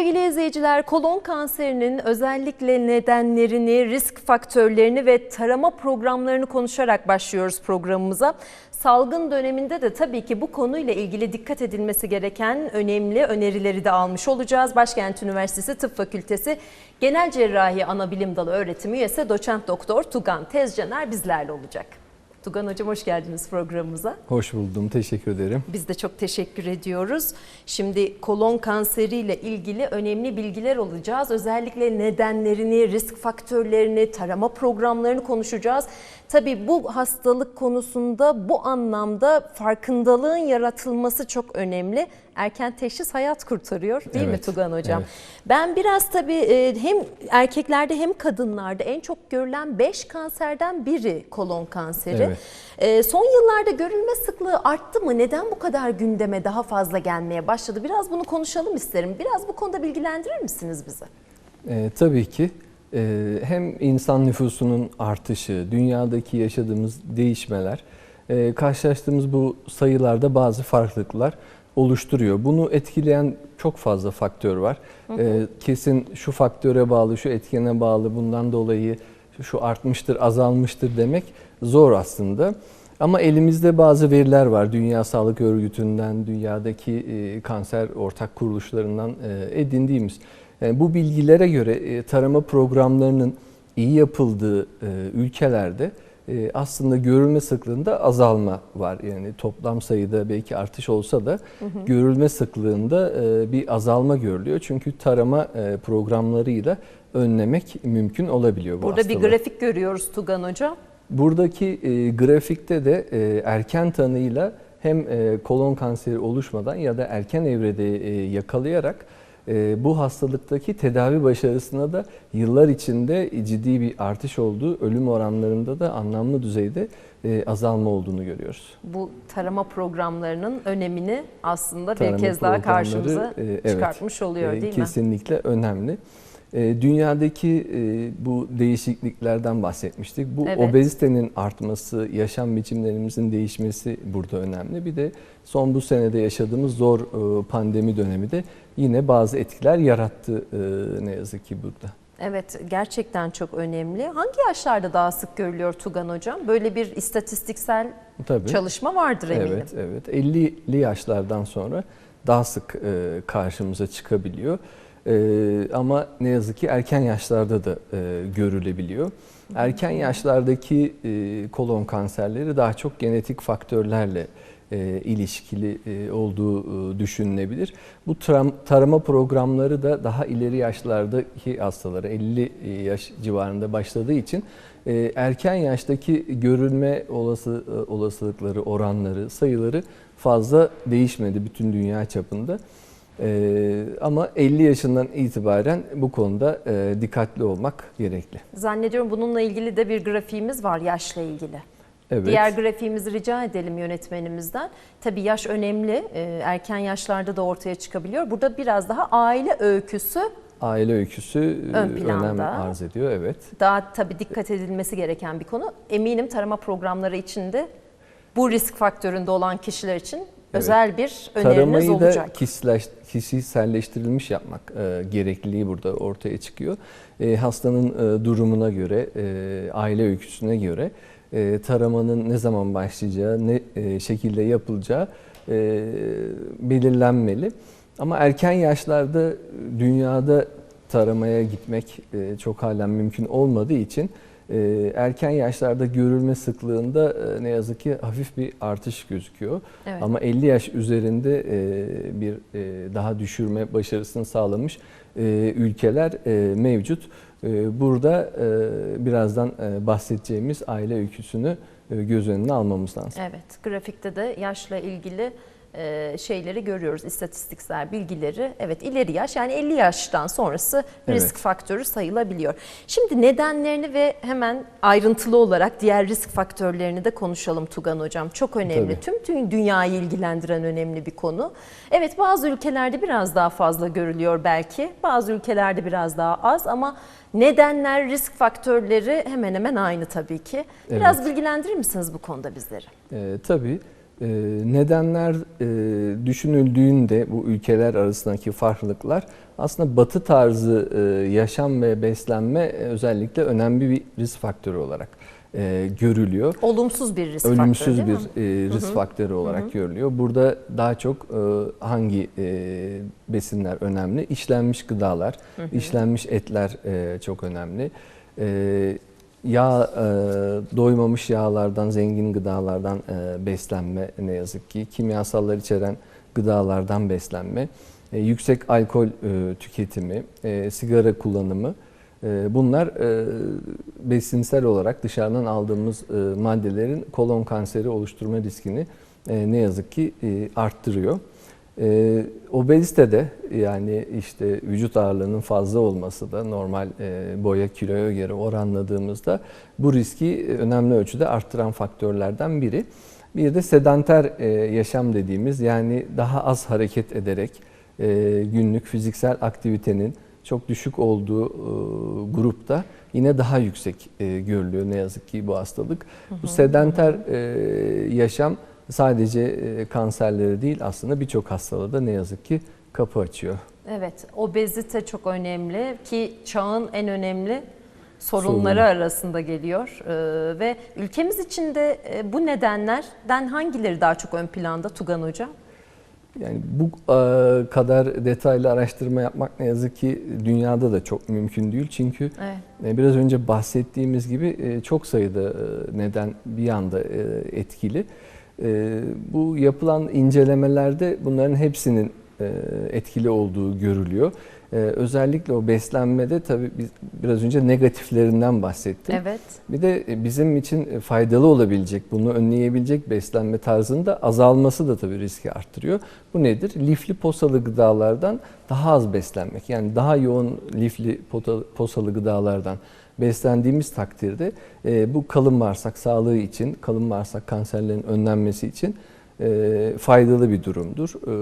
Sevgili izleyiciler, kolon kanserinin özellikle nedenlerini, risk faktörlerini ve tarama programlarını konuşarak başlıyoruz programımıza. Salgın döneminde de tabii ki bu konuyla ilgili dikkat edilmesi gereken önemli önerileri de almış olacağız. Başkent Üniversitesi Tıp Fakültesi Genel Cerrahi Anabilim Dalı öğretim üyesi doçent doktor Tugan Tezcaner bizlerle olacak. Tugan Hocam hoş geldiniz programımıza. Hoş buldum, teşekkür ederim. Biz de çok teşekkür ediyoruz. Şimdi kolon kanseriyle ilgili önemli bilgiler alacağız. Özellikle nedenlerini, risk faktörlerini, tarama programlarını konuşacağız. Tabii bu hastalık konusunda bu anlamda farkındalığın yaratılması çok önemli. Erken teşhis hayat kurtarıyor değil mi Evet, Tugan Hocam? evet. Ben biraz tabii e, hem erkeklerde hem kadınlarda en çok görülen 5 kanserden biri kolon kanseri. Evet. E, Son yıllarda görülme sıklığı arttı mı? Neden bu kadar gündeme daha fazla gelmeye başladı? Biraz bunu konuşalım isterim. Biraz bu konuda bilgilendirir misiniz bizi? Ee, tabii ki e, hem insan nüfusunun artışı, dünyadaki yaşadığımız değişmeler, e, karşılaştığımız bu sayılarda bazı farklılıklar oluşturuyor. Bunu etkileyen çok fazla faktör var. E, kesin şu faktöre bağlı, şu etkene bağlı, bundan dolayı şu artmıştır, azalmıştır demek zor aslında. Ama elimizde bazı veriler var. Dünya Sağlık Örgütü'nden, dünyadaki e, kanser ortak kuruluşlarından e, edindiğimiz. Bu bilgilere göre e, tarama programlarının iyi yapıldığı e, ülkelerde aslında görülme sıklığında azalma var. Yani toplam sayıda belki artış olsa da görülme sıklığında e, bir azalma görülüyor. Çünkü tarama e, programlarıyla önlemek mümkün olabiliyor bu Burada bir hastalığı. grafik görüyoruz Tugan Hocam. Buradaki e, grafikte de e, erken tanıyla hem e, kolon kanseri oluşmadan ya da erken evrede e, yakalayarak e, bu hastalıktaki tedavi başarısına da yıllar içinde ciddi bir artış olduğu, ölüm oranlarında da anlamlı düzeyde e, azalma olduğunu görüyoruz. Bu tarama programlarının önemini aslında bir Tarama kez daha karşımıza e, evet, çıkartmış oluyor e, değil mi? Kesinlikle önemli. E, Dünyadaki e, bu değişikliklerden bahsetmiştik. Bu Evet. obezitenin artması, yaşam biçimlerimizin değişmesi burada önemli. Bir de son bu senede yaşadığımız zor e, pandemi dönemi de yine bazı etkiler yarattı e, ne yazık ki burada. Evet gerçekten çok önemli. Hangi yaşlarda daha sık görülüyor Tugan Hocam? Böyle bir istatistiksel Tabii. çalışma vardır eminim. Evet, evet. 50'li yaşlardan sonra daha sık e, karşımıza çıkabiliyor. E, ama ne yazık ki erken yaşlarda da e, görülebiliyor. Erken yaşlardaki e, kolon kanserleri daha çok genetik faktörlerle e, ilişkili olduğu düşünülebilir. Bu tram- tarama programları da daha ileri yaşlardaki hastalara 50 yaş civarında başladığı için erken yaştaki görülme olası olasılıkları, oranları, sayıları fazla değişmedi bütün dünya çapında. E, ama 50 yaşından itibaren bu konuda e, dikkatli olmak gerekli. Zannediyorum bununla ilgili de bir grafiğimiz var yaşla ilgili. Evet. Diğer grafiğimizi rica edelim yönetmenimizden. Tabii yaş önemli. Ee, Erken yaşlarda da ortaya çıkabiliyor. Burada biraz daha aile öyküsü Aile öyküsü e, Ön planda. önem arz ediyor. Evet. daha tabii dikkat edilmesi gereken bir konu. Eminim tarama programları içinde bu risk faktöründe olan kişiler için özel bir öneriniz Taramayı olacak. da kişileş, kişiselleştirilmiş yapmak e, gerekliliği burada ortaya çıkıyor. E, hastanın e, durumuna göre, e, aile öyküsüne göre e, taramanın ne zaman başlayacağı, ne e, şekilde yapılacağı e, belirlenmeli. Ama erken yaşlarda dünyada taramaya gitmek e, çok halen mümkün olmadığı için erken yaşlarda görülme sıklığında e, ne yazık ki hafif bir artış gözüküyor. Evet. Ama 50 yaş üzerinde e, bir e, daha düşürme başarısını sağlamış ülkeler mevcut. Burada birazdan bahsedeceğimiz aile öyküsünü göz önüne almamız lazım. Evet, grafikte de yaşla ilgili e, şeyleri görüyoruz, istatistiksel bilgileri. Evet, ileri yaş yani 50 yaştan sonrası risk Evet. faktörü sayılabiliyor. Şimdi nedenlerini ve hemen ayrıntılı olarak diğer risk faktörlerini de konuşalım Tugan Hocam. Çok önemli. Tabii. Tüm tüm dünyayı ilgilendiren önemli bir konu. Evet, bazı ülkelerde biraz daha fazla görülüyor belki. Bazı ülkelerde biraz daha az ama nedenler, risk faktörleri hemen hemen aynı tabii ki. Biraz bilgilendirir misiniz bu konuda bizleri? E, tabii nedenler e, düşünüldüğünde bu ülkeler arasındaki farklılıklar aslında batı tarzı e, yaşam ve beslenme e, özellikle önemli bir risk faktörü olarak görülüyor. Olumsuz bir risk Ölümsüz faktörü değil bir risk faktörü olarak görülüyor. Burada daha çok hangi besinler önemli? İşlenmiş gıdalar, işlenmiş etler çok önemli. Yağ e, doymamış yağlardan, zengin gıdalardan e, beslenme ne yazık ki. Kimyasallar içeren gıdalardan beslenme. E, yüksek alkol e, tüketimi, e, sigara kullanımı. E, Bunlar e, besinsel olarak dışarıdan aldığımız e, maddelerin kolon kanseri oluşturma riskini e, ne yazık ki e, arttırıyor. E, Obezite de yani işte vücut ağırlığının fazla olması da normal e, boya kiloya göre oranladığımızda bu riski önemli ölçüde arttıran faktörlerden biri. Bir de sedanter e, yaşam dediğimiz yani daha az hareket ederek e, günlük fiziksel aktivitenin çok düşük olduğu e, grupta yine daha yüksek e, görülüyor ne yazık ki bu hastalık. Bu sedanter e, yaşam sadece e, kanserleri değil aslında birçok hastalığa da ne yazık ki kapı açıyor. Evet, obezite çok önemli ki çağın en önemli sorunları Sorunu. arasında geliyor. Ee, ve ülkemiz içinde e, bu nedenlerden hangileri daha çok ön planda Tugan Hocam? Yani bu e, kadar detaylı araştırma yapmak ne yazık ki dünyada da çok mümkün değil. Çünkü Evet. e, biraz önce bahsettiğimiz gibi e, çok sayıda e, neden bir anda e, etkili. E, Bu yapılan incelemelerde bunların hepsinin e, etkili olduğu görülüyor. E, Özellikle o beslenmede tabii biz biraz önce negatiflerinden bahsettim. Evet. Bir de e, bizim için faydalı olabilecek, bunu önleyebilecek beslenme tarzında azalması da tabii riski arttırıyor. Bu nedir? Lifli posalı gıdalardan daha az beslenmek. Yani daha yoğun lifli posalı gıdalardan beslendiğimiz takdirde e, bu kalın bağırsak sağlığı için, kalın bağırsak kanserlerinin önlenmesi için e, faydalı bir durumdur. E,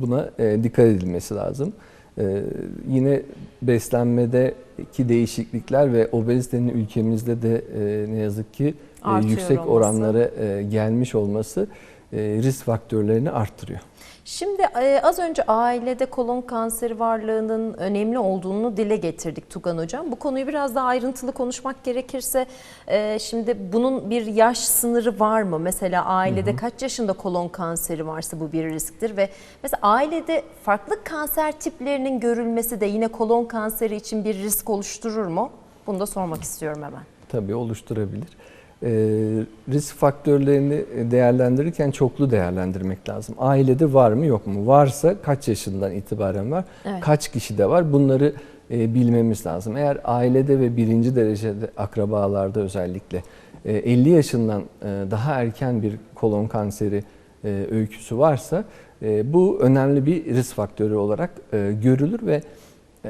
buna e, dikkat edilmesi lazım. Ee, yine beslenmedeki değişiklikler ve obezitenin ülkemizde de e, ne yazık ki e, Artıyor yüksek olması. oranlara e, gelmiş olması e, risk faktörlerini arttırıyor. Şimdi e, az önce ailede kolon kanseri varlığının önemli olduğunu dile getirdik Tugan Hocam. Bu konuyu biraz daha ayrıntılı konuşmak gerekirse e, şimdi bunun bir yaş sınırı var mı? Mesela ailede kaç yaşında kolon kanseri varsa bu bir risktir ve mesela ailede farklı kanser tiplerinin görülmesi de yine kolon kanseri için bir risk oluşturur mu? Bunu da sormak istiyorum hemen. Tabii oluşturabilir. E, risk faktörlerini değerlendirirken çoklu değerlendirmek lazım. Ailede var mı yok mu? Varsa kaç yaşından itibaren var? Evet. Kaç kişide var? Bunları e, bilmemiz lazım. Eğer ailede ve birinci derecede akrabalarda özellikle e, 50 yaşından e, daha erken bir kolon kanseri e, öyküsü varsa e, bu önemli bir risk faktörü olarak e, görülür ve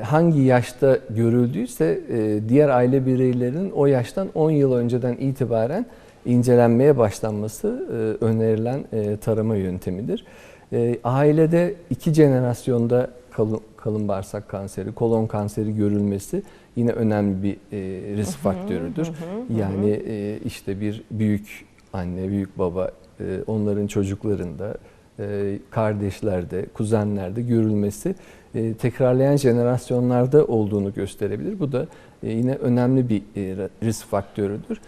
hangi yaşta görüldüyse e, diğer aile bireylerinin o yaştan 10 yıl önceden itibaren incelenmeye başlanması e, önerilen e, tarama yöntemidir. E, Ailede iki jenerasyonda kalın, kalın bağırsak kanseri, kolon kanseri görülmesi yine önemli bir e, risk faktörüdür. Yani e, işte bir büyük anne, büyük baba e, onların çocuklarında, e, kardeşlerde, kuzenlerde görülmesi e, tekrarlayan jenerasyonlarda olduğunu gösterebilir. Bu da e, yine önemli bir e, risk faktörüdür.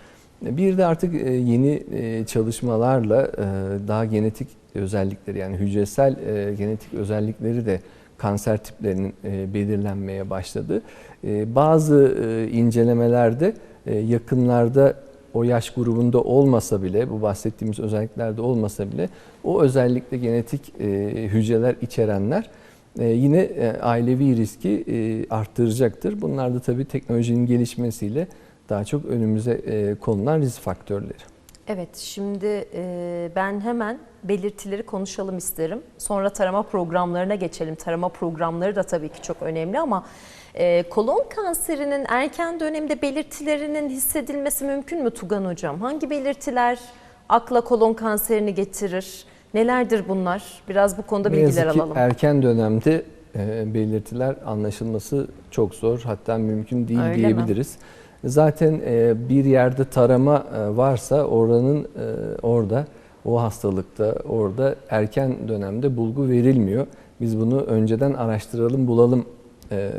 E, Bir de artık e, yeni e, çalışmalarla e, daha genetik özellikleri yani hücresel e, genetik özellikleri de kanser tiplerinin e, belirlenmeye başladı. E, Bazı e, incelemelerde e, yakınlarda o yaş grubunda olmasa bile, bu bahsettiğimiz özelliklerde olmasa bile o özellikle genetik e, hücreler içerenler e, yine e, ailevi riski e, arttıracaktır. Bunlar da tabii teknolojinin gelişmesiyle daha çok önümüze e, konulan risk faktörleri. Evet, şimdi e, ben hemen belirtileri konuşalım isterim. Sonra tarama programlarına geçelim. Tarama programları da tabii ki çok önemli ama e, kolon kanserinin erken dönemde belirtilerinin hissedilmesi mümkün mü Tugan Hocam? Hangi belirtiler akla kolon kanserini getirir? Nelerdir bunlar? Biraz bu konuda bilgiler yazık alalım. erken dönemde e, belirtiler anlaşılması çok zor hatta mümkün değil Öyle mi? diyebiliriz. Zaten e, bir yerde tarama e, varsa oranın e, orada o hastalıkta orada erken dönemde bulgu verilmiyor. Biz bunu önceden araştıralım bulalım e,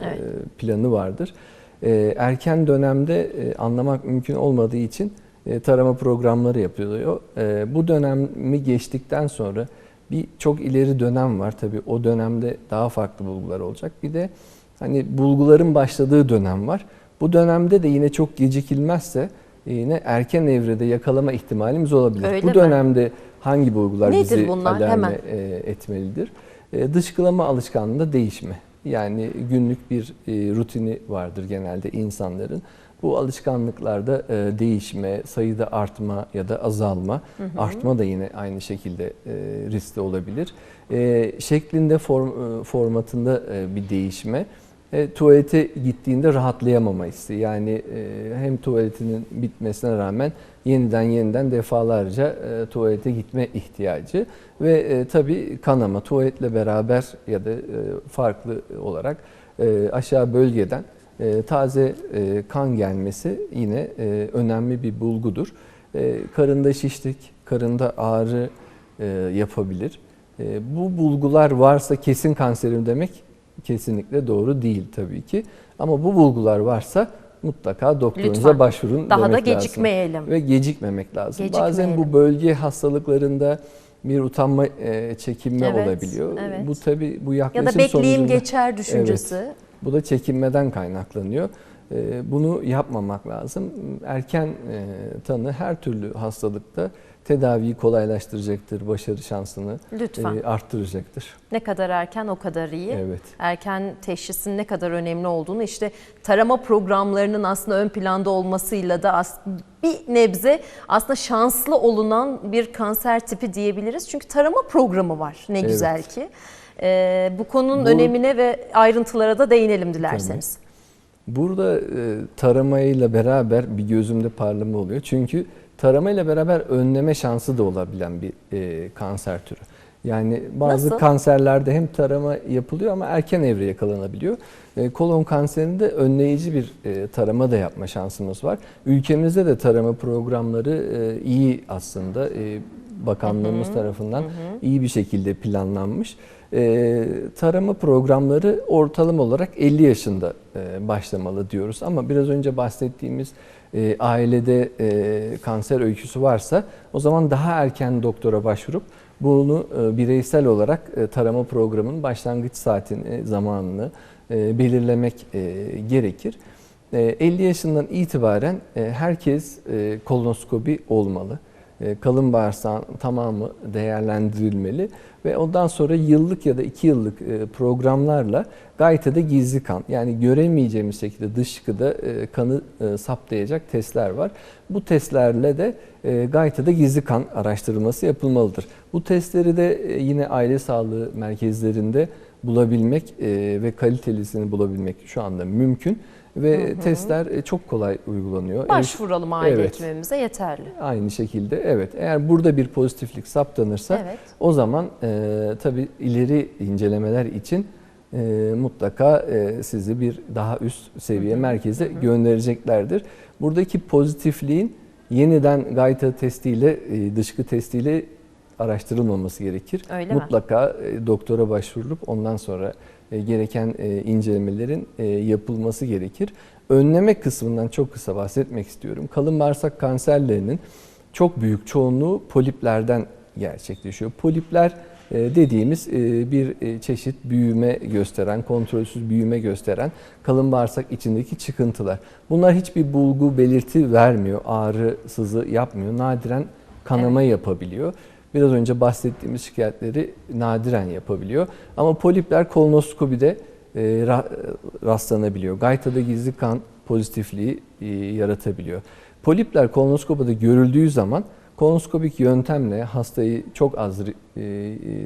Evet. planı vardır. E, erken dönemde e, anlamak mümkün olmadığı için e, tarama programları yapılıyor. E, bu dönemi geçtikten sonra bir çok ileri dönem var tabii. O dönemde daha farklı bulgular olacak. Bir de hani bulguların başladığı dönem var. Bu dönemde de yine çok gecikilmezse yine erken evrede yakalama ihtimalimiz olabilir. Öyle bu mi? dönemde hangi bulgular Nedir bizi bunlar? alarme Hemen. etmelidir? Dışkılama alışkanlığında değişme. Yani günlük bir e, rutini vardır genelde insanların. Bu alışkanlıklarda e, değişme, sayıda artma ya da azalma, artma da yine aynı şekilde e, riskli olabilir. E, şeklinde form, e, formatında e, bir değişme. E, tuvalete gittiğinde rahatlayamama hissi. Yani e, hem tuvaletinin bitmesine rağmen yeniden yeniden defalarca e, tuvalete gitme ihtiyacı ve e, tabii kanama tuvaletle beraber ya da e, farklı olarak e, aşağı bölgeden e, taze e, kan gelmesi yine e, önemli bir bulgudur. E, karında şişlik, karında ağrı e, yapabilir. E, bu bulgular varsa kesin kanserim demek kesinlikle doğru değil tabii ki. Ama bu bulgular varsa mutlaka doktorunuza Lütfen. başvurun Daha da demek lazım. gecikmeyelim. Ve gecikmemek lazım. Gecikmeyelim. Bazen bu bölge hastalıklarında bir utanma, e, çekinme Evet, olabiliyor. evet. Bu tabii bu Ya yaklaşım da bekleyeyim sonucunda geçer düşüncesi. bu da çekinmeden kaynaklanıyor. E, Bunu yapmamak lazım. Erken e, tanı her türlü hastalıkta tedaviyi kolaylaştıracaktır, başarı şansını Lütfen. e, arttıracaktır. Ne kadar erken o kadar iyi. Evet. Erken teşhisin ne kadar önemli olduğunu işte tarama programlarının aslında ön planda olmasıyla da bir nebze aslında şanslı olunan bir kanser tipi diyebiliriz. Çünkü tarama programı var ne Evet. güzel ki. Ee, bu konunun Bu- önemine ve ayrıntılara da değinelim dilerseniz. Burada e, taramayla beraber bir gözümde parlama oluyor. Çünkü taramayla beraber önleme şansı da olabilen bir e, kanser türü. Yani bazı Nasıl? kanserlerde hem tarama yapılıyor ama erken evre yakalanabiliyor. E, kolon kanserinde önleyici bir e, tarama da yapma şansımız var. Ülkemizde de tarama programları e, iyi aslında. E, bakanlığımız tarafından iyi bir şekilde planlanmış. E, tarama programları ortalama olarak 50 yaşında e, başlamalı diyoruz. Ama biraz önce bahsettiğimiz e, ailede e, kanser öyküsü varsa o zaman daha erken doktora başvurup bunu e, bireysel olarak tarama programının başlangıç saatini, zamanını belirlemek gerekir. E, 50 yaşından itibaren herkes kolonoskopi olmalı. E, Kalın bağırsağın tamamı değerlendirilmeli ve ondan sonra yıllık ya da iki yıllık e, programlarla gaytada gizli kan yani göremeyeceğimiz şekilde dışkıda e, kanı saptayacak testler var. Bu testlerle de gaytada gizli kan araştırılması yapılmalıdır. Bu testleri de yine aile sağlığı merkezlerinde bulabilmek ve kalitelisini bulabilmek şu anda mümkün ve testler e, çok kolay uygulanıyor. Başvuralım aile Evet. hekimimize yeterli. Aynı şekilde evet eğer burada bir pozitiflik saptanırsa Evet. o zaman e, tabii ileri incelemeler için e, mutlaka e, sizi bir daha üst seviye merkeze göndereceklerdir. Buradaki pozitifliğin yeniden gayta testiyle, e, dışkı testiyle araştırılmaması gerekir. Öyle mi? mutlaka e, doktora başvurulup ondan sonra e, gereken e, incelemelerin e, yapılması gerekir. Önleme kısmından çok kısa bahsetmek istiyorum. Kalın bağırsak kanserlerinin çok büyük çoğunluğu poliplerden gerçekleşiyor. Polipler e, dediğimiz e, bir e, çeşit büyüme gösteren, kontrolsüz büyüme gösteren kalın bağırsak içindeki çıkıntılar. Bunlar hiçbir bulgu belirti vermiyor, ağrı, sızı yapmıyor. Nadiren kanama yapabiliyor. Biraz önce bahsettiğimiz şikayetleri nadiren yapabiliyor. Ama polipler kolonoskopide e, ra- rastlanabiliyor. Gaytada gizli kan pozitifliği e, yaratabiliyor. Polipler kolonoskopide görüldüğü zaman kolonoskopik yöntemle hastayı çok az e,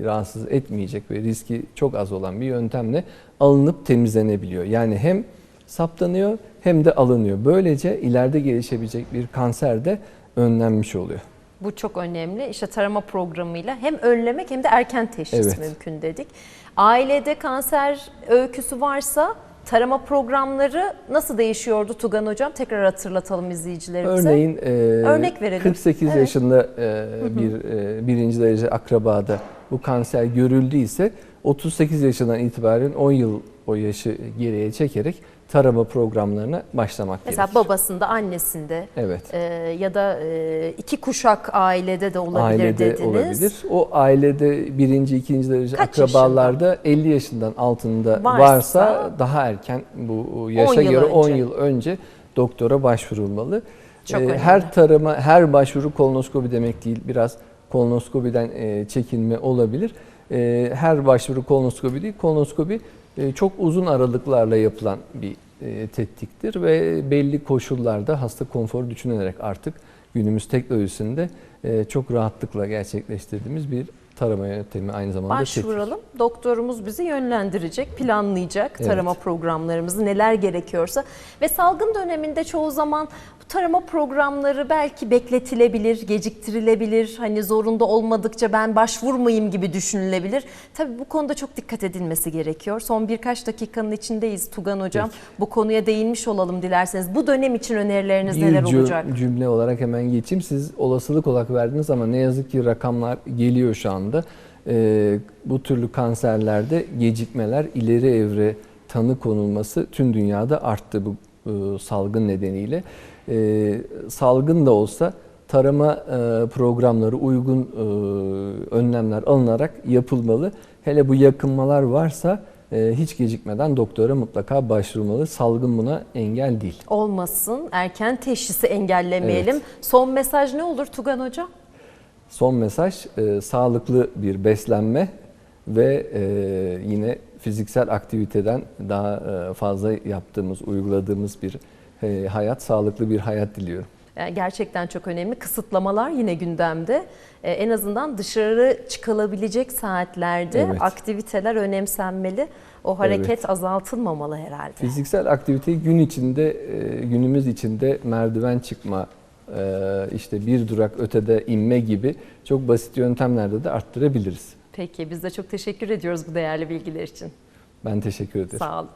rahatsız etmeyecek ve riski çok az olan bir yöntemle alınıp temizlenebiliyor. Yani hem saptanıyor hem de alınıyor. Böylece ileride gelişebilecek bir kanser de önlenmiş oluyor. Bu çok önemli. İşte tarama programıyla hem önlemek hem de erken teşhis Evet. mümkün dedik. Ailede kanser öyküsü varsa Tarama programları nasıl değişiyordu Tugan Hocam? Tekrar hatırlatalım izleyicilerimize. Örneğin e, Örnek verelim. 48 Evet. yaşında e, bir e, birinci derece akrabada bu kanser görüldüyse 38 yaşından itibaren 10 yıl o yaşı geriye çekerek tarama programlarına başlamak Mesela gerekir. babasında, annesinde Evet. e, ya da e, iki kuşak ailede de olabilir ailede dediniz. olabilir. O ailede birinci, ikinci derece Kaç akrabalarda 50 yaşından altında Varsa- varsa, daha erken bu yaşa 10 yıl göre 10 önce. yıl önce doktora başvurulmalı. Çok Ee, önemli. her tarama, her başvuru kolonoskopi demek değil. Biraz kolonoskopiden e, çekinme olabilir. E, her başvuru kolonoskopi değil. Kolonoskopi e, çok uzun aralıklarla yapılan bir e, tetkiktir ve belli koşullarda hasta konforu düşünülerek artık günümüz teknolojisinde e, çok rahatlıkla gerçekleştirdiğimiz bir tarama yöntemi aynı zamanda tetkik. Başvuralım. Doktorumuz bizi yönlendirecek, planlayacak Evet. tarama programlarımızı neler gerekiyorsa ve salgın döneminde çoğu zaman tarama programları belki bekletilebilir, geciktirilebilir. Hani zorunda olmadıkça ben başvurmayayım gibi düşünülebilir. Tabii bu konuda çok dikkat edilmesi gerekiyor. Son birkaç dakikanın içindeyiz Tugan Hocam. Bu konuya değinmiş olalım dilerseniz. Bu dönem için önerileriniz Bir neler olacak? cümle olarak hemen geçeyim. Siz olasılık olarak verdiniz ama ne yazık ki rakamlar geliyor şu anda. Ee, bu türlü kanserlerde gecikmeler, ileri evre tanı konulması tüm dünyada arttı bu e, salgın nedeniyle. Ee, salgın da olsa tarama e, programları uygun e, önlemler alınarak yapılmalı. Hele bu yakınmalar varsa e, hiç gecikmeden doktora mutlaka başvurmalı. Salgın buna engel değil. Olmasın, erken teşhisi engellemeyelim. Evet. Son mesaj ne olur Tugan Hocam? Son mesaj e, sağlıklı bir beslenme ve e, yine fiziksel aktiviteden daha e, fazla yaptığımız, uyguladığımız bir e, hayat, sağlıklı bir hayat diliyorum. Yani gerçekten çok önemli. Kısıtlamalar yine gündemde. Ee, en azından dışarı çıkılabilecek saatlerde Evet. aktiviteler önemsenmeli. O hareket Evet. azaltılmamalı herhalde. Fiziksel aktiviteyi gün içinde, e, günümüz içinde merdiven çıkma, e, işte bir durak ötede inme gibi çok basit yöntemlerde de arttırabiliriz. Peki biz de çok teşekkür ediyoruz bu değerli bilgiler için. Ben teşekkür ederim. Sağ olun.